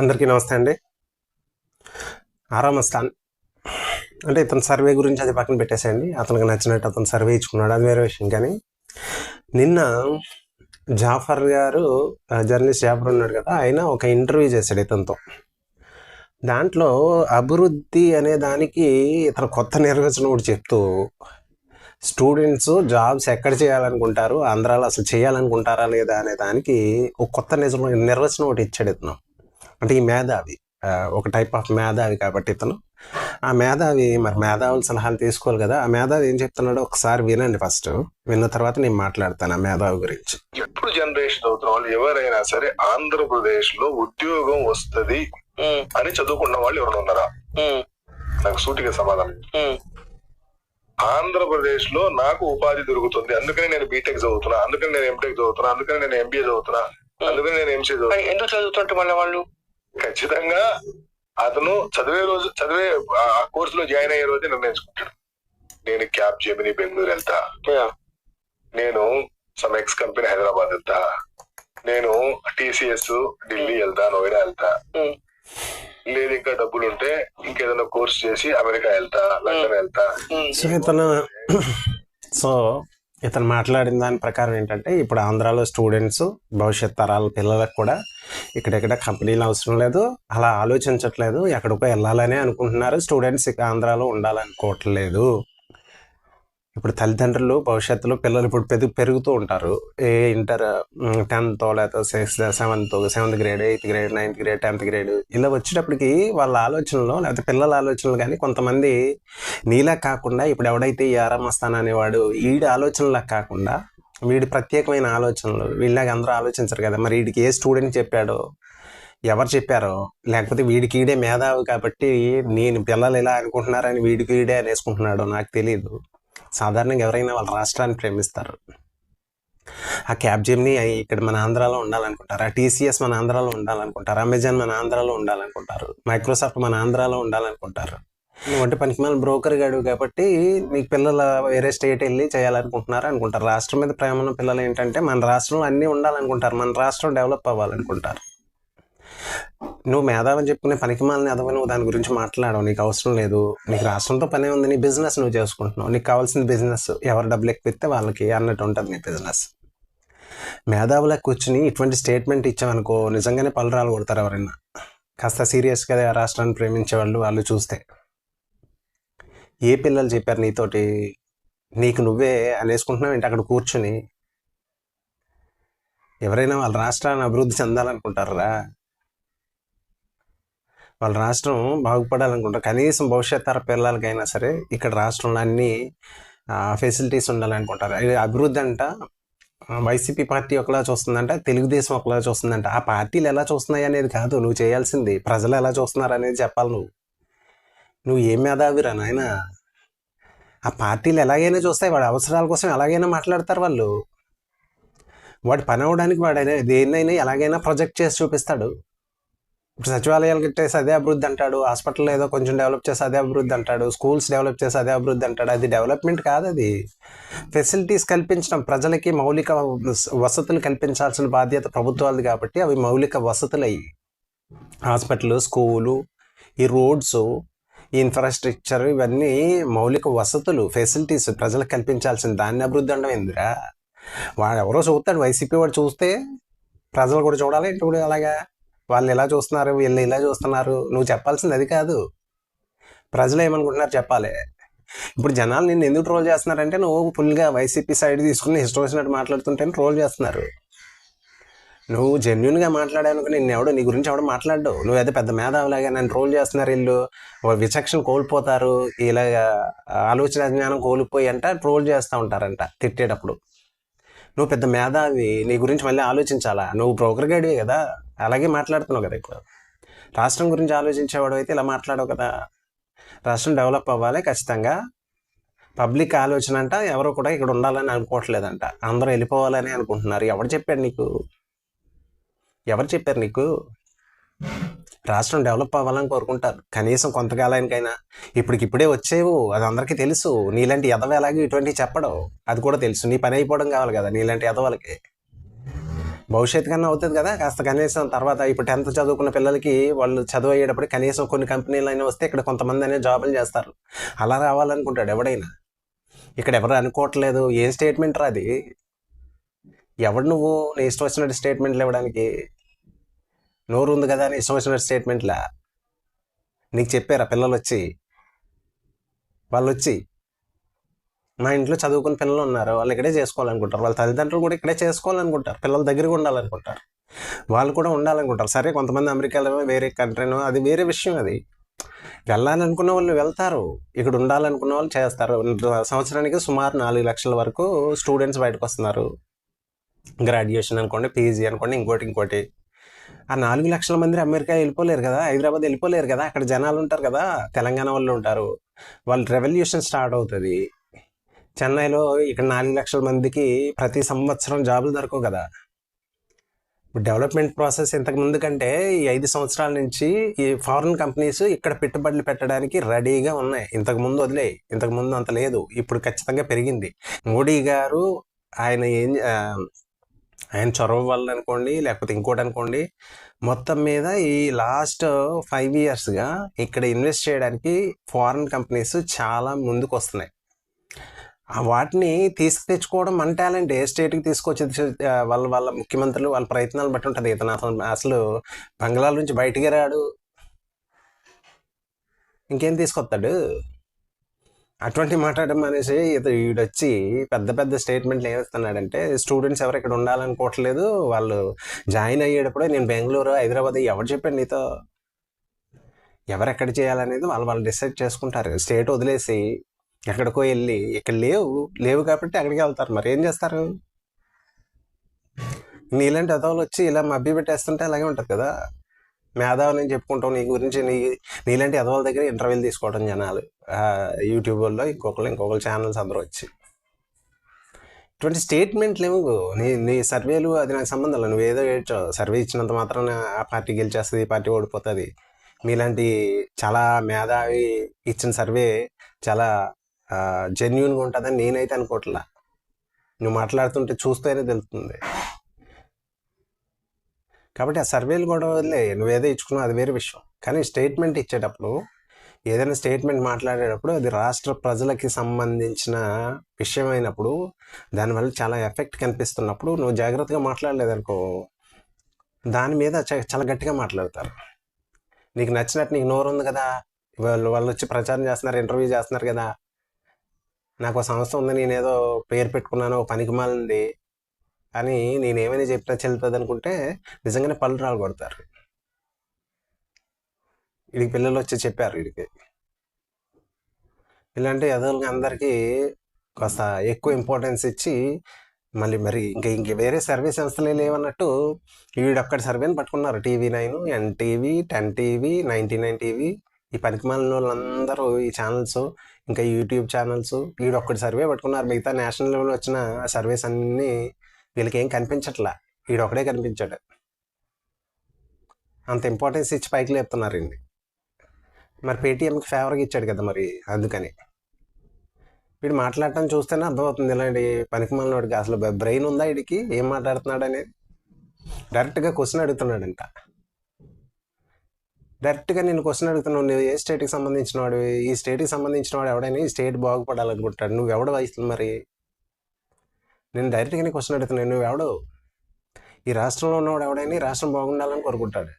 అందరికీ నమస్తే అండి. ఆరామస్థాన్ అంటే ఇతను సర్వే గురించి అది పక్కన పెట్టేసేయండి. అతనికి నచ్చినట్టు అతను సర్వే ఇచ్చుకున్నాడు. అది వేరే విషయం కానీ నిన్న జాఫర్ గారు జర్నలిస్ట్ జాఫర్ ఉన్నాడు కదా ఆయన ఒక ఇంటర్వ్యూ చేశాడు ఇతనితో. దాంట్లో అభివృద్ధి అనే దానికి ఇతను కొత్త నిర్వచనం ఒకటి చెప్తూ స్టూడెంట్స్ జాబ్స్ ఎక్కడ చేయాలనుకుంటారు ఆంధ్రాలో అసలు చేయాలనుకుంటారా లేదా అనే దానికి ఒక కొత్త నిజం నిర్వచనం ఒకటి ఇచ్చాడు ఇతను. అంటే ఈ మేధావి ఒక టైప్ ఆఫ్ మేధావి కాబట్టి ఇతను. ఆ మేధావి మరి మేధావుల సలహాలు తీసుకోవాలి కదా. ఆ మేధావి ఏం చెప్తున్నాడో ఒకసారి వినండి ఫస్ట్ విన్న తర్వాత నేను మాట్లాడతాను ఆ మేధావి గురించి. ఇప్పుడు జనరేషన్ అవుతున్న వాళ్ళు ఎవరైనా సరే ఆంధ్రప్రదేశ్లో ఉద్యోగం వస్తది అని చదువుకున్న వాళ్ళు ఎవరైనా ఉన్నారా? నాకు సూటిగా సమాధానం ఆంధ్రప్రదేశ్లో నాకు ఉపాధి దొరుకుతుంది. అందుకని నేను బీటెక్ చదువుతున్నా అందుకని నేను ఎంటెక్ చదువుతున్నా అందుకని నేను ఎంబీఏ చదువుతున్నా అందుకని నేను ఎంసీ చదువుతున్నా. ఎందుకు చదువుతుంటే మళ్ళీ వాళ్ళు? ఖచ్చితంగా అతను చదివే రోజు చదివే ఆ కోర్సులో జాయిన్ అయ్యే రోజే నిర్ణయించుకుంటాడు. నేను క్యాబ్ జెమిని బెంగళూరు వెళ్తా. నేను సమ్ ఎక్స్ కంపెనీ హైదరాబాద్ వెళ్తా. నేను టీసీఎస్ ఢిల్లీ వెళ్తా నోయిడా వెళ్తా. లేదు ఇంకా డబ్బులు ఉంటే ఇంకేదైనా కోర్స్ చేసి అమెరికా వెళ్తా లండన్ వెళ్తా. సో ఇతను మాట్లాడిన దాని ప్రకారం ఏంటంటే ఇప్పుడు ఆంధ్రాలో స్టూడెంట్స్ భవిష్యత్ తరాల పిల్లలకు కూడా ఇక్కడెక్కడ కంపెనీలు అవసరం లేదు అలా ఆలోచించట్లేదు ఎక్కడికో వెళ్ళాలని అనుకుంటున్నారు. స్టూడెంట్స్ ఇక ఆంధ్రాలో ఉండాలనుకోవట్లేదు. ఇప్పుడు తల్లిదండ్రులు భవిష్యత్తులో పిల్లలు ఇప్పుడు పెరుగు పెరుగుతూ ఉంటారు. ఏ ఇంటర్ టెన్త్ లేకపోతే sixth seventh seventh grade eighth grade ninth grade tenth grade ఇలా వచ్చేటప్పటికి వాళ్ళ ఆలోచనలో లేకపోతే పిల్లల ఆలోచనలు కానీ కొంతమంది నీలా కాకుండా ఇప్పుడు ఎవడైతే ఈ ఆరామస్తాన్ అనేవాడు వీడి ఆలోచనలా కాకుండా వీడి ప్రత్యేకమైన ఆలోచనలు వీళ్ళకి అందరూ ఆలోచించరు కదా. మరి వీడికి ఏ స్టూడెంట్ చెప్పాడో ఎవరు చెప్పారో లేకపోతే వీడికి ఈడే మేధావి కాబట్టి నేను పిల్లలు ఇలా అనుకుంటున్నారని వీడికి ఈడే అనేసుకుంటున్నాడో నాకు తెలియదు సాధారణంగా ఎవరైనా వాళ్ళ రాష్ట్రాన్ని ప్రేమిస్తారు. ఆ క్యాబ్ జిమ్ని ఇక్కడ మన ఆంధ్రాలో ఉండాలనుకుంటారు. ఆ టీసీఎస్ మన ఆంధ్రాలో ఉండాలనుకుంటారు. అమెజాన్ మన ఆంధ్రాలో ఉండాలనుకుంటారు. మైక్రోసాఫ్ట్ మన ఆంధ్రాలో ఉండాలనుకుంటారు. వంటి అంటే పనికి మన బ్రోకర్ గాడు కాబట్టి మీకు పిల్లలు వేరే స్టేట్ వెళ్ళి చేయాలనుకుంటున్నారు అనుకుంటారు. రాష్ట్రం మీద ప్రేమ ఉన్న పిల్లలు ఏంటంటే మన రాష్ట్రంలో అన్నీ ఉండాలనుకుంటారు. మన రాష్ట్రం డెవలప్ అవ్వాలనుకుంటారు. నువ్వు మేధావని చెప్పుకునే పనికి మాలని అదవ నువ్వు దాని గురించి మాట్లాడవు. నీకు అవసరం లేదు. నీకు రాష్ట్రంతో పనే ఉంది. నీ బిజినెస్ నువ్వు చేసుకుంటున్నావు. నీకు కావాల్సిన బిజినెస్ ఎవరు డబ్బులు ఎక్కువ ఇస్తే వాళ్ళకి అన్నట్టు ఉంటుంది నీ బిజినెస్. మేధావులకు కూర్చుని ఇటువంటి స్టేట్మెంట్ ఇచ్చామనుకో నిజంగానే పలురాలు కొడతారు ఎవరైనా. కాస్త సీరియస్గా రాష్ట్రాన్ని ప్రేమించే వాళ్ళు వాళ్ళు చూస్తే. ఏ పిల్లలు చెప్పారు నీతోటి? నీకు నువ్వే అనేసుకుంటున్నావు ఏంటి? అక్కడ కూర్చుని. ఎవరైనా వాళ్ళ రాష్ట్రాన్ని అభివృద్ధి చెందాలనుకుంటారా? వాళ్ళ రాష్ట్రం బాగుపడాలనుకుంటారు కనీసం భవిష్యత్ తర పిల్లలకైనా సరే ఇక్కడ రాష్ట్రంలో అన్ని ఫెసిలిటీస్ ఉండాలనుకుంటారు. అది అభివృద్ధి అంట. వైసీపీ పార్టీ ఒకలా చూస్తుందంట తెలుగుదేశం ఒకలా చూస్తుందంట. ఆ పార్టీలు ఎలా చూస్తున్నాయి అనేది కాదు. నువ్వు చేయాల్సింది ప్రజలు ఎలా చూస్తున్నారు అనేది చెప్పాలి నువ్వు. నువ్వు ఏం మేధావిరా నాయన? ఆ పార్టీలు ఎలాగైనా చూస్తాయి. వాడి అవసరాల కోసం ఎలాగైనా మాట్లాడతారు వాళ్ళు. వాడు పని అవడానికి వాడైనా దేన్నైనా ఎలాగైనా ప్రొజెక్ట్ చేసి చూపిస్తాడు. ఇప్పుడు సచివాలయాలు కట్టేసి అదే అభివృద్ధి అంటాడు హాస్పిటల్ ఏదో కొంచెం డెవలప్ చేసి అదే అభివృద్ధి అంటాడు స్కూల్స్ డెవలప్ చేసి అదే అభివృద్ధి అంటాడు. అది డెవలప్మెంట్ కాదు అది. ఫెసిలిటీస్ కల్పించడం ప్రజలకి మౌలిక వసతులు కల్పించాల్సిన బాధ్యత ప్రభుత్వాలది కాబట్టి అవి మౌలిక వసతులు. అయ్యి హాస్పిటల్ స్కూలు ఈ రోడ్స్ ఈ ఇన్ఫ్రాస్ట్రక్చర్ ఇవన్నీ మౌలిక వసతులు ఫెసిలిటీస్ ప్రజలకు కల్పించాల్సిన దాన్ని అభివృద్ధి అనడం ఎందురా వాడు ఎవరో చూస్తాడు వైసీపీ వాడు చూస్తే ప్రజలు కూడా చూడాలి ఇప్పుడు కూడా అలాగా. వాళ్ళు ఇలా చూస్తున్నారు? వీళ్ళు ఇలా చూస్తున్నారు? నువ్వు చెప్పాల్సింది అది కాదు. ప్రజలు ఏమనుకుంటున్నారు చెప్పాలి. ఇప్పుడు జనాలు నిన్ను ఎందుకు ట్రోల్ చేస్తున్నారంటే నువ్వు ఫుల్గా వైసీపీ సైడ్ తీసుకుని ఇష్టం వచ్చినట్టు మాట్లాడుతుంటే ట్రోల్ చేస్తున్నారు. నువ్వు జెన్యున్గా మాట్లాడానుకో నేను ఎవడో నీ గురించి ఎవడో మాట్లాడు నువ్వు అయితే పెద్ద మేధావులాగా నన్ను ట్రోల్ చేస్తున్నారు వీళ్ళు. విచక్షణ కోల్పోతారు. ఇలాగ ఆలోచన జ్ఞానం కోల్పోయి అంట ట్రోల్ చేస్తూ ఉంటారంట తిట్టేటప్పుడు. నువ్వు పెద్ద మేధావి నీ గురించి మళ్ళీ ఆలోచించాలా? నువ్వు బ్రోకర్ గడివే కదా? అలాగే మాట్లాడుతున్నావు కదా ఇప్పుడు. రాష్ట్రం గురించి ఆలోచించేవాడు అయితే ఇలా మాట్లాడవు కదా. రాష్ట్రం డెవలప్ అవ్వాలి ఖచ్చితంగా. పబ్లిక్ ఆలోచన అంట ఎవరు కూడా ఇక్కడ ఉండాలని అనుకోవట్లేదంట. అందరూ వెళ్ళిపోవాలని అనుకుంటున్నారు. ఎవరు చెప్పారు నీకు? ఎవరు చెప్పారు నీకు? రాష్ట్రం డెవలప్ అవ్వాలని కోరుకుంటారు. కనీసం కొంతకాలానికైనా. ఇప్పటికిప్పుడే వచ్చేవు అది అందరికీ తెలుసు. నీలాంటి ఎదవ ఎలాగో ఇటువంటివి చెప్పడం. అది కూడా తెలుసు. నీ పని అయిపోవడం కావాలి కదా నీలాంటి ఎదవలకి భవిష్యత్తు కన్నా అవుతుంది కదా కాస్త కనీసం తర్వాత ఇప్పుడు టెన్త్ చదువుకున్న పిల్లలకి వాళ్ళు చదువు అయ్యేటప్పుడు కనీసం కొన్ని కంపెనీలు అయినా వస్తే ఇక్కడ కొంతమంది అనే జాబులు చేస్తారు. అలా రావాలనుకుంటాడు ఎవడైనా. ఇక్కడ ఎవరు అనుకోవట్లేదు. ఏం స్టేట్మెంట్ రా అది? ఎవడు నువ్వు? నీ ఇష్టం వచ్చినట్టు స్టేట్మెంట్లు ఇవ్వడానికి. నోరు ఉంది కదా అని ఇష్టం వచ్చినట్టు స్టేట్మెంట్లా నీకు చెప్పారా పిల్లలు వచ్చి వాళ్ళు వచ్చి మా ఇంట్లో చదువుకున్న పిల్లలు ఉన్నారు వాళ్ళు ఇక్కడే చేసుకోవాలనుకుంటారు. వాళ్ళ తల్లిదండ్రులు కూడా ఇక్కడే చేసుకోవాలనుకుంటారు. పిల్లల దగ్గరగా ఉండాలనుకుంటారు. వాళ్ళు కూడా ఉండాలనుకుంటారు. సరే కొంతమంది అమెరికాలో వేరే కంట్రీనో అది వేరే విషయం అది. వెళ్ళాలనుకున్న వాళ్ళు వెళ్తారు. ఇక్కడ ఉండాలనుకున్న వాళ్ళు చేస్తారు. సంవత్సరానికి సుమారు నాలుగు లక్షల వరకు స్టూడెంట్స్ బయటకు వస్తున్నారు గ్రాడ్యుయేషన్ అనుకోండి పీజీ అనుకోండి ఇంకోటి ఇంకోటి. ఆ నాలుగు లక్షల మంది అమెరికా వెళ్ళిపోలేరు కదా హైదరాబాద్ వెళ్ళిపోలేరు కదా అక్కడ జనాలు ఉంటారు కదా తెలంగాణ వాళ్ళు ఉంటారు. వాళ్ళు రెవల్యూషన్ స్టార్ట్ అవుతుంది. చెన్నైలో ఇక్కడ నాలుగు లక్షల మందికి ప్రతి సంవత్సరం జాబులు దొరకవు కదా. ఇప్పుడు డెవలప్మెంట్ ప్రాసెస్ ఇంతకు ముందు కంటే ఈ ఐదు సంవత్సరాల నుంచి ఈ ఫారిన్ కంపెనీస్ ఇక్కడ పెట్టుబడులు పెట్టడానికి రెడీగా ఉన్నాయి. ఇంతకు ముందు వదిలే ఇంతకు ముందు అంత లేదు. ఇప్పుడు ఖచ్చితంగా పెరిగింది. మోడీ గారు ఆయన ఏం ఆయన చొరవ వల్ల అనుకోండి లేకపోతే ఇంకోటి అనుకోండి మొత్తం మీద ఈ లాస్ట్ ఫైవ్ ఇయర్స్గా ఇక్కడ ఇన్వెస్ట్ చేయడానికి ఫారిన్ కంపెనీస్ చాలా ముందుకు వస్తున్నాయి వాటిని తీసుకు తెచ్చుకోవడం మన టాలెంట్. ఏ స్టేట్కి తీసుకొచ్చి వాళ్ళ వాళ్ళ ముఖ్యమంత్రులు వాళ్ళ ప్రయత్నాలు బట్టి ఉంటుంది. ఇతను అసలు అసలు బంగ్లాల నుంచి బయటికి రాడు. ఇంకేం తీసుకొస్తాడు? అటువంటి మాట్లాడడం అనేసి ఇతడు వీడొచ్చి పెద్ద పెద్ద స్టేట్మెంట్లు ఏమిస్తున్నాడంటే స్టూడెంట్స్ ఎవరు ఇక్కడ ఉండాలనుకోవట్లేదు. వాళ్ళు జాయిన్ అయ్యేటప్పుడు నేను బెంగళూరు హైదరాబాద్ ఎవరు చెప్పాను నీతో? ఎవరు ఎక్కడ చేయాలనేది వాళ్ళు వాళ్ళు డిసైడ్ చేసుకుంటారు. స్టేట్ వదిలేసి ఎక్కడికో వెళ్ళి ఇక్కడ లేవు లేవు కాబట్టి అక్కడికి వెళ్తారు. మరి ఏం చేస్తారు? నీలాంటి అదవులు వచ్చి ఇలా మబ్బి పెట్టేస్తుంటే అలాగే ఉంటుంది కదా. మేధావి నేను చెప్పుకుంటాం నీ గురించి నీ నీలాంటి అదవుల దగ్గర ఇంటర్వ్యూలు తీసుకోవడం జనాలు. యూట్యూబ్లో ఇంకొకరు ఇంకొకరు ఛానల్స్ అందరూ వచ్చి. ఇటువంటి స్టేట్మెంట్లు లేవు. నీ నీ సర్వేలు అది నాకు సంబంధం లేదు. నువ్వు ఏదో ఏడ్చావు సర్వే ఇచ్చినంత మాత్రాన ఆ పార్టీ గెలిచేస్తుంది ఈ పార్టీ ఓడిపోతుంది. మీలాంటి చాలా మేధావి ఇచ్చిన సర్వే చాలా జెన్యున్గా ఉంటుందని నేనైతే అనుకోవట్లా. నువ్వు మాట్లాడుతుంటే చూస్తేనే తెలుస్తుంది. కాబట్టి ఆ సర్వేలు కూడా వదిలే. నువ్వేదో ఇచ్చుకున్నావు అది వేరే విషయం. కానీ స్టేట్మెంట్ ఇచ్చేటప్పుడు ఏదైనా స్టేట్మెంట్ మాట్లాడేటప్పుడు అది రాష్ట్ర ప్రజలకి సంబంధించిన విషయం అయినప్పుడు దానివల్ల చాలా ఎఫెక్ట్ కనిపిస్తున్నప్పుడు నువ్వు జాగ్రత్తగా మాట్లాడలేదనుకో దాని మీద చ- చాలా గట్టిగా మాట్లాడతారు. నీకు నచ్చినట్టు నీకు నోరు ఉంది కదా వాళ్ళు వాళ్ళు వచ్చి ప్రచారం చేస్తున్నారు ఇంటర్వ్యూ చేస్తున్నారు కదా. నాకు ఒక సంస్థ ఉంది నేనేదో పేరు పెట్టుకున్నాను ఒక పనికి మాలింది. అని నేనేమైనా చెప్పినా చెల్లుతుంది అనుకుంటే నిజంగానే పళ్ళు రాలు కొడతారు. వీడికి పిల్లలు వచ్చి చెప్పారు వీడికి. ఇలాంటి ఎదవులకి అందరికీ కాస్త ఎక్కువ ఇంపార్టెన్స్ ఇచ్చి మళ్ళీ మరి ఇంకా ఇంక వేరే సర్వే సంస్థలే లేవన్నట్టు వీడొక్కడి సర్వేని పట్టుకున్నారు. TV nine NTV ten TV ninety nine TV. ఈ పనికిమాలిన వాళ్ళందరూ ఈ ఛానల్స్ ఇంకా యూట్యూబ్ ఛానల్స్ వీడొక్కడి సర్వే పట్టుకున్నారు. మిగతా నేషనల్ లెవెల్ వచ్చిన సర్వేస్ అన్నీ వీళ్ళకి ఏం కనిపించట్లా? వీడొక్కడే కనిపించాడు. అంత ఇంపార్టెన్స్ ఇచ్చి పైకి లేపుతున్నారు అండి మరి పేటీఎంకి ఫేవర్గా ఇచ్చాడు కదా మరి అందుకని. వీడు మాట్లాడటం చూస్తేనే అర్థమవుతుంది ఇలాంటి పనికిమాలినోడికి అసలు బ్రెయిన్ ఉందా వీడికి ఏం మాట్లాడుతున్నాడు అనేది డైరెక్ట్గా క్వశ్చన్ అడుగుతున్నాడంట. డైరెక్ట్గా నేను క్వశ్చన్ అడుగుతున్నావు నువ్వు ఏ స్టేట్కి సంబంధించిన వాడు ఈ స్టేట్కి సంబంధించిన వాడు ఎవడైనా ఈ స్టేట్ బాగుపడాలనుకుంటాడు నువ్వు ఎవడ వయసులు మరి? నేను డైరెక్ట్గా నీ క్వశ్చన్ అడుగుతున్నాను నువ్వు ఎవడు? ఈ రాష్ట్రంలో ఉన్నవాడు ఎవడైనా ఈ రాష్ట్రం బాగుండాలని కోరుకుంటాడు.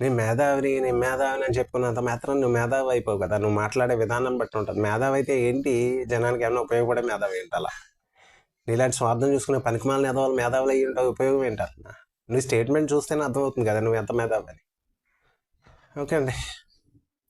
నేను మేధావిని నేను మేధావిని అని చెప్పుకున్నంత మాత్రం నువ్వు మేధావి అయిపోవు కదా. నువ్వు మాట్లాడే విధానం బట్టి ఉంటుంది. మేధావి అయితే ఏంటి? జనానికి ఏమైనా ఉపయోగపడే మేధావి ఏంటలా? నీలాంటి స్వార్థం చూసుకునే పనికిమాలిన ఎదవాళ్ళు మేధావులు అయ్యి ఉంటావు ఉపయోగం ఏంటన్నా? నీ నువ్వు స్టేట్మెంట్ చూస్తేనే అర్థమవుతుంది కదా నువ్వు ఎంత మేధావి అని. ఓకే అండి.